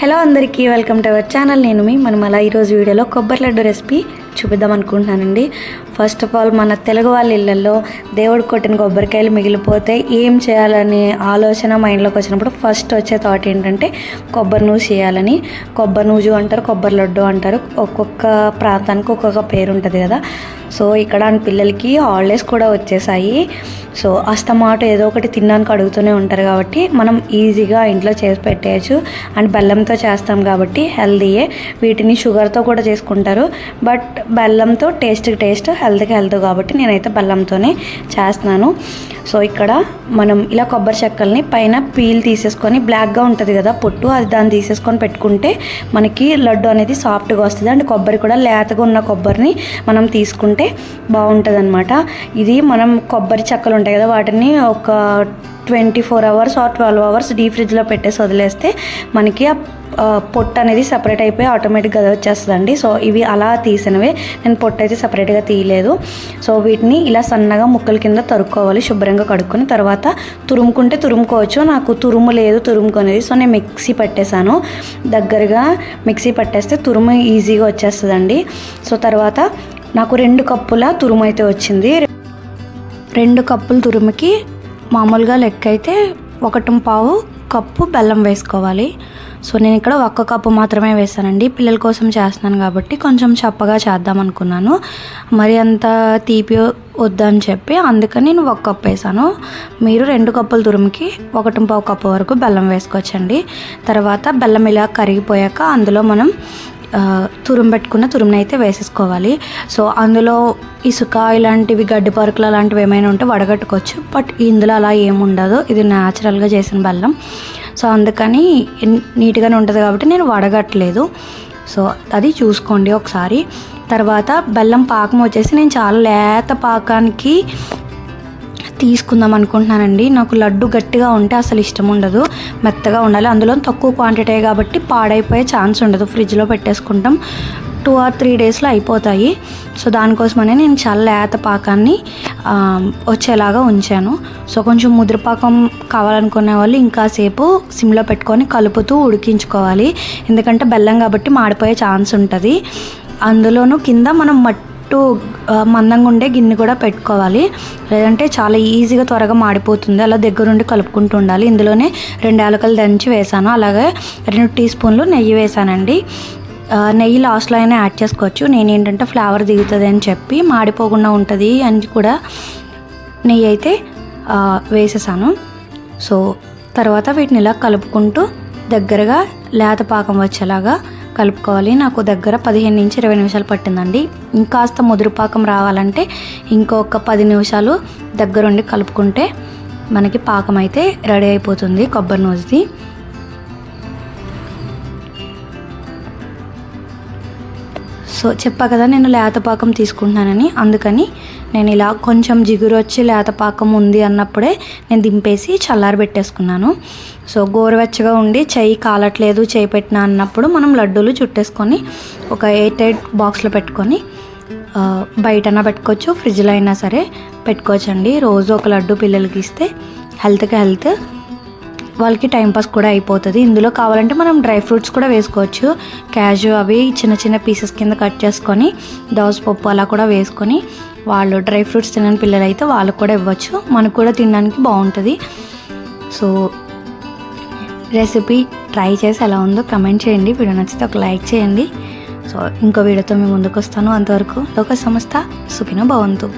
Hello అందరికీ welcome to our channel. నేను మీ మనమల. ఈరోజు వీడియోలో కొబ్బరి లడ్డు రెసిపీ చూపిద్దాం అనుకుంటున్నానండి. ఫస్ట్ ఆఫ్ ఆల్ మన తెలుగు వాళ్ళ ఇళ్ళల్లో దేవుడు కొట్టిన కొబ్బరికాయలు మిగిలిపోతే ఏం చేయాలని ఆలోచన మైండ్లోకి వచ్చినప్పుడు ఫస్ట్ వచ్చే థాట్ ఏంటంటే కొబ్బరి నూజు చేయాలని. కొబ్బరి నూజు అంటారు కొబ్బరి లడ్డు అంటారు. ఒక్కొక్క ప్రాంతానికి ఒక్కొక్క పేరు ఉంటుంది కదా. సో ఇక్కడ పిల్లలకి హాలిడేస్ కూడా వచ్చేసాయి. సో అస్తమాట ఏదో ఒకటి తినడానికి అడుగుతూనే ఉంటారు కాబట్టి మనం ఈజీగా ఇంట్లో చేసి పెట్టేయచ్చు. అండ్ బెల్లంతో చేస్తాం కాబట్టి హెల్దీయే వీటిని షుగర్తో కూడా చేసుకుంటారు. బట్ బెల్లంతో టేస్ట్ టేస్ట్ హెల్త్కి హెల్త్ కాబట్టి నేనైతే బెల్లంతోనే చేస్తున్నాను. సో ఇక్కడ మనం ఇలా కొబ్బరి చెక్కల్ని పైన పీల్ తీసేసుకొని బ్లాక్గా ఉంటుంది కదా పొట్టు అది దాన్ని తీసేసుకొని పెట్టుకుంటే మనకి లడ్డు అనేది సాఫ్ట్గా వస్తుంది. అండ్ కొబ్బరి కూడా లేతగా ఉన్న కొబ్బరిని మనం తీసుకుంటే బాగుంటుంది అనమాట ఇది మనం కొబ్బరి చెక్కలు ఉంటాయి కదా వాటిని ఒక twenty four hours or twelve hours D ఫ్రిడ్జ్లో పెట్టేసి వదిలేస్తే మనకి ఆ, పొట్టు అనేది సపరేట్ అయిపోయి ఆటోమేటిక్గా అది వచ్చేస్తుందండి. సో ఇవి అలా తీసినవే. నేను పొట్టు అయితే సపరేట్గా తీయలేదు. సో వీటిని ఇలా సన్నగా ముక్కల కింద తరుక్కోవాలి శుభ్రంగా కడుక్కొని తర్వాత తురుముకుంటే తురుముకోవచ్చు. నాకు తురుము లేదు తురుముకునేది సో నేను మిక్సీ పట్టేశాను. దగ్గరగా మిక్సీ పట్టేస్తే తురుము ఈజీగా వచ్చేస్తుందండి. సో తర్వాత నాకు రెండు కప్పుల తురుము అయితే వచ్చింది. రెండు కప్పుల తురుముకి మామూలుగా లెక్క అయితే ఒకటి పావు కప్పు బెల్లం వేసుకోవాలి. సో నేను ఇక్కడ ఒక్క కప్పు మాత్రమే వేసానండి పిల్లల కోసం చేస్తున్నాను కాబట్టి కొంచెం చప్పగా చేద్దాం అనుకున్నాను. మరి అంత తీపి వద్దని చెప్పి అందుకని నేను ఒక కప్పు వేసాను మీరు రెండు కప్పుల తురుముకి ఒకటి పావు కప్పు వరకు బెల్లం వేసుకోవచ్చండి. తర్వాత బెల్లం ఇలా కరిగిపోయాక అందులో మనం తురుము పెట్టుకున్న తురుముని అయితే వేసేసుకోవాలి. సో అందులో ఇసుక ఇలాంటివి గడ్డి పరుకులు అలాంటివి ఏమైనా ఉంటే వడగట్టుకోవచ్చు. బట్ ఇందులో అలా ఏముండదు ఇది న్యాచురల్గా చేసిన బెల్లం. సో అందుకని నీట్గానే ఉంటుంది కాబట్టి నేను వడగట్టలేదు. సో అది చూసుకోండి ఒకసారి. తర్వాత బెల్లం పాకం వచ్చేసి నేను చాలా లేత పాకానికి తీసుకుందాం అనుకుంటున్నానండి. నాకు లడ్డు గట్టిగా ఉంటే అసలు ఇష్టం ఉండదు. మెత్తగా ఉండాలి. అందులో తక్కువ క్వాంటిటీ కాబట్టి పాడైపోయే ఛాన్స్ ఉండదు. ఫ్రిడ్జ్లో పెట్టేసుకుంటాం. టూ ఆర్ త్రీ డేస్లో అయిపోతాయి. సో దానికోసమనే నేను చాలా లేత పాకాన్ని వచ్చేలాగా ఉంచాను. సో కొంచెం ముద్రపాకం కావాలనుకునే వాళ్ళు ఇంకాసేపు సిమ్లో పెట్టుకొని కలుపుతూ ఉడికించుకోవాలి. ఎందుకంటే బెల్లం కాబట్టి మాడిపోయే ఛాన్స్ ఉంటుంది. అందులోనూ కింద మనం మట్టి చుట్టూ మందంగా ఉండే గిన్నె కూడా పెట్టుకోవాలి. లేదంటే చాలా ఈజీగా త్వరగా మాడిపోతుంది. అలా దగ్గరుండి కలుపుకుంటూ ఉండాలి. ఇందులోనే రెండు యాలకలు దంచి వేసాను. అలాగే రెండు టీ స్పూన్లు నెయ్యి వేసానండి. నెయ్యి లాస్ట్లో అయినా యాడ్ చేసుకోవచ్చు. నేను ఏంటంటే ఫ్లేవర్ దిగుతుంది అని చెప్పి మాడిపోకుండా ఉంటుంది అని కూడా నెయ్యి అయితే వేసేసాను. సో తర్వాత వీటిని ఇలా కలుపుకుంటూ దగ్గరగా లేత పాకం వచ్చేలాగా కలుపుకోవాలి. నాకు దగ్గర పదిహేను నుంచి ఇరవై నిమిషాలు పట్టిందండి. ఇంకాస్త ముదురు పాకం రావాలంటే ఇంకొక పది నిమిషాలు దగ్గరుండి కలుపుకుంటే మనకి పాకం అయితే రెడీ అయిపోతుంది కొబ్బరి నూజుది. సో చెప్పా కదా నేను లేతపాకం తీసుకుంటున్నానని. అందుకని నేను ఇలా కొంచెం జిగురు వచ్చి లేతపాకం ఉంది అన్నప్పుడే నేను దింపేసి చల్లారి పెట్టేసుకున్నాను. సో గోరువెచ్చగా ఉండి చెయ్యి కాలట్లేదు చేయి పెట్టినా అన్నప్పుడు మనం లడ్డూలు చుట్టేసుకొని ఒక ఎయిట్ ఎయిట్ బాక్స్లో పెట్టుకొని బయటనా పెట్టుకోవచ్చు ఫ్రిడ్జ్లో అయినా సరే పెట్టుకోవచ్చండి. రోజు ఒక లడ్డు పిల్లలకి ఇస్తే హెల్త్కి హెల్త్ వాళ్ళకి టైంపాస్ కూడా అయిపోతుంది. ఇందులో కావాలంటే మనం డ్రై ఫ్రూట్స్ కూడా వేసుకోవచ్చు. క్యాజు అవి చిన్న చిన్న పీసెస్ కింద కట్ చేసుకొని దోసపప్పు అలా కూడా వేసుకొని వాళ్ళు డ్రై ఫ్రూట్స్ తినని పిల్లలు అయితే వాళ్ళకు కూడా ఇవ్వచ్చు. మనకు కూడా తినడానికి బాగుంటుంది. సో రెసిపీ ట్రై చేసి ఎలా ఉందో కమెంట్ చేయండి. వీడియో నచ్చితే ఒక లైక్ చేయండి. సో ఇంకో వీడియోతో మేము ముందుకు వస్తాను. అంతవరకు లోక సంస్థ సుఖిన భవంతు.